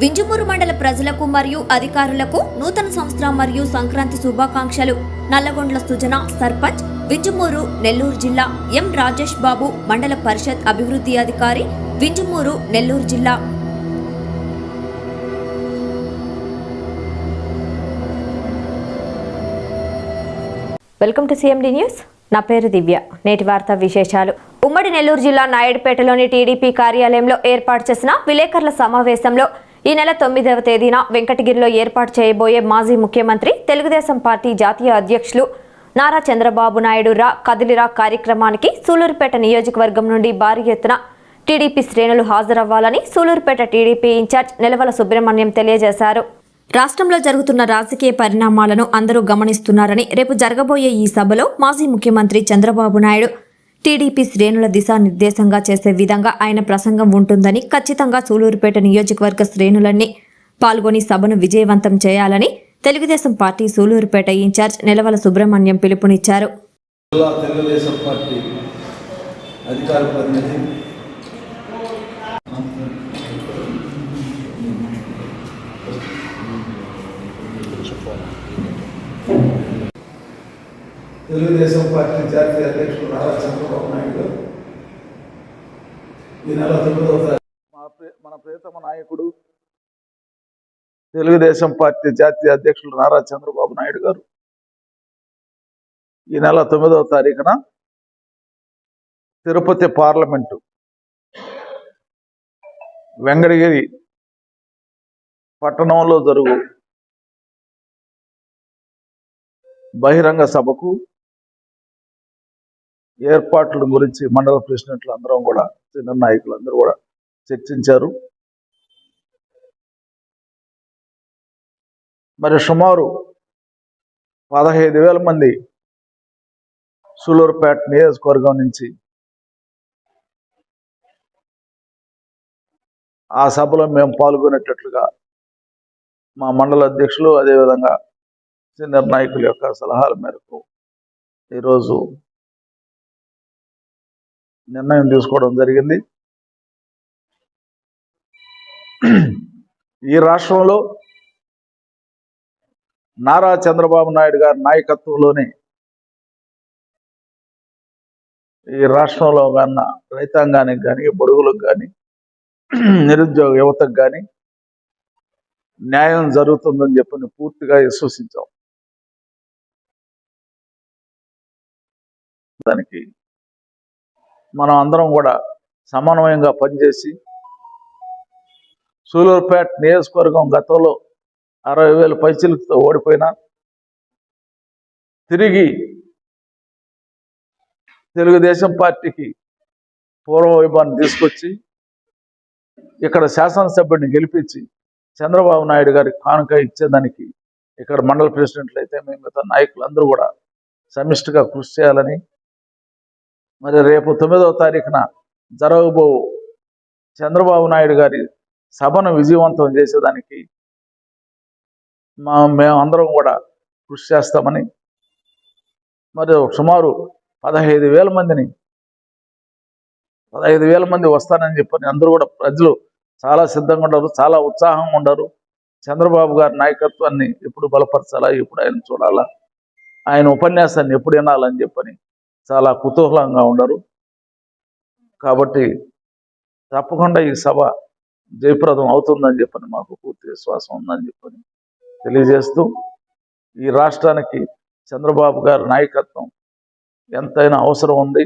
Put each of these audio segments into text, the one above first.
వింజమూరు మండల ప్రజలకు మరియు అధికారులకు నూతన సంవత్సరం మరియు సంక్రాంతి శుభాకాంక్షలు. నల్లగొండ్ల సుజన సర్పంచ్ వింజమూరు నెల్లూరు జిల్లా ఎం రాజేష్ బాబు మండల పరిషత్ అభివృద్ధి అధికారి వింజమూరు నెల్లూరు జిల్లా. Welcome to CMD news. నా పేరు దివ్య. నేటి వార్త విశేషాలు. ఉమ్మడి నెల్లూరు జిల్లా నాయుడుపేటలోని టీడీపీ కార్యాలయంలో ఏర్పాటు చేసిన విలేకరుల సమావేశంలో ఈ నెల తొమ్మిదవ తేదీన వెంకటగిరిలో ఏర్పాటు చేయబోయే మాజీ ముఖ్యమంత్రి తెలుగుదేశం పార్టీ జాతీయ అధ్యక్షులు నారా చంద్రబాబు నాయుడు రా కదిలిరా కార్యక్రమానికి సూలూరుపేట నియోజకవర్గం నుండి భారీ ఎత్తున టీడీపీ శ్రేణులు హాజరవ్వాలని సూలూరుపేట టీడీపీ ఇన్ఛార్జ్ నిలవల సుబ్రహ్మణ్యం తెలియజేశారు. రాష్ట్రంలో జరుగుతున్న రాజకీయ పరిణామాలను అందరూ గమనిస్తున్నారని రేపు జరగబోయే ఈ సభలో మాజీ ముఖ్యమంత్రి చంద్రబాబు నాయుడు టీడీపీ శ్రేణుల దిశానిర్దేశంగా చేసే విధంగా ఆయన ప్రసంగం ఉంటుందని ఖచ్చితంగా సూలూరుపేట నియోజకవర్గ శ్రేణులన్నీ పాల్గొని సభను విజయవంతం చేయాలని తెలుగుదేశం పార్టీ సూలూరుపేట ఇన్ఛార్జ్ నిలవల సుబ్రహ్మణ్యం పిలుపునిచ్చారు. తెలుగుదేశం పార్టీ అధికార ప్రతినిధి తెలుగుదేశం పార్టీ జాతీయ అధ్యక్షుడు నారా చంద్రబాబు నాయుడు. ఈ నెల తొమ్మిదవ మన ప్రియతమ నాయకుడు తెలుగుదేశం పార్టీ జాతీయ అధ్యక్షుడు నారా చంద్రబాబు నాయుడు గారు. ఈ నెల తొమ్మిదవ తారీఖున తిరుపతి పార్లమెంటు వెంకటగిరి పట్టణంలో జరుగు బహిరంగ సభకు ఏర్పాట్ల గురించి మండల ప్రెసిడెంట్లు అందరం కూడా సీనియర్ నాయకులు అందరూ కూడా చర్చించారు. మరి సుమారు పదహైదు వేల మంది సూలూరుపేట నియోజకవర్గం నుంచి ఆ సభలో మేము పాల్గొనేటట్లుగా మా మండల అధ్యక్షులు అదేవిధంగా సీనియర్ నాయకుల యొక్క సలహాల మేరకు ఈరోజు నిర్ణయం తీసుకోవడం జరిగింది. ఈ రాష్ట్రంలో నారా చంద్రబాబు నాయుడు గారి నాయకత్వంలోనే ఈ రాష్ట్రంలో కన్నా రైతాంగానికి కానీ బడుగులకు కానీ నిరుద్యోగ యువతకు కానీ న్యాయం జరుగుతుందని చెప్పని పూర్తిగా విశ్వసించాం. దానికి మనం అందరం కూడా సమన్వయంగా పనిచేసి సూలూరుపేట నియోజకవర్గం గతంలో అరవై వేల పైచిలతో ఓడిపోయినా తిరిగి తెలుగుదేశం పార్టీకి పూర్వవైభాన్ని తీసుకొచ్చి ఇక్కడ శాసనసభ్యుడిని గెలిపించి చంద్రబాబు నాయుడు గారికి కానుక ఇచ్చేదానికి ఇక్కడ మండల ప్రెసిడెంట్లు అయితే మేము మిగతా నాయకులు అందరూ కూడా సమిష్టిగా కృషి చేయాలని మరి రేపు తొమ్మిదవ తారీఖున జరగబో చంద్రబాబు నాయుడు గారి సభను విజయవంతం చేసేదానికి మా మేమందరం కూడా కృషి చేస్తామని మరి సుమారు పదహైదు వేల మందిని పదహైదు వేల మంది వస్తానని చెప్పని అందరూ కూడా ప్రజలు చాలా సిద్ధంగా ఉండరు చాలా ఉత్సాహంగా ఉండరు చంద్రబాబు గారి నాయకత్వాన్ని ఎప్పుడు బలపరచాలా ఎప్పుడు ఆయన చూడాలా ఆయన ఉపన్యాసాన్ని ఎప్పుడు వినాలని చెప్పని చాలా కుతూహలంగా ఉండరు. కాబట్టి తప్పకుండా ఈ సభ జయప్రదం అవుతుందని చెప్పని మాకు పూర్తి విశ్వాసం ఉందని చెప్పని తెలియజేస్తూ ఈ రాష్ట్రానికి చంద్రబాబు గారి నాయకత్వం ఎంతైనా అవసరం ఉంది.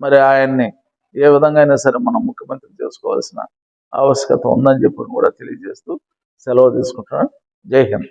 మరి ఆయన్ని ఏ విధంగా అయినా సరే మనం ముఖ్యమంత్రి చేసుకోవాల్సిన ఆవశ్యకత ఉందని చెప్పని కూడా తెలియజేస్తూ సెలవు తీసుకుంటున్నాను. జై Hind.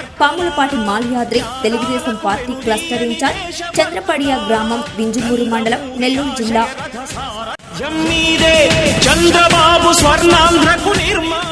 Pamulapati Malyadri Telugu Desam party cluster incharge Chandrapadiya గ్రామం వింజమూరు మండలం నెల్లూరు జిల్లా. చంద్రబాబు స్వర్ణాంధ్రకు నిర్మాణ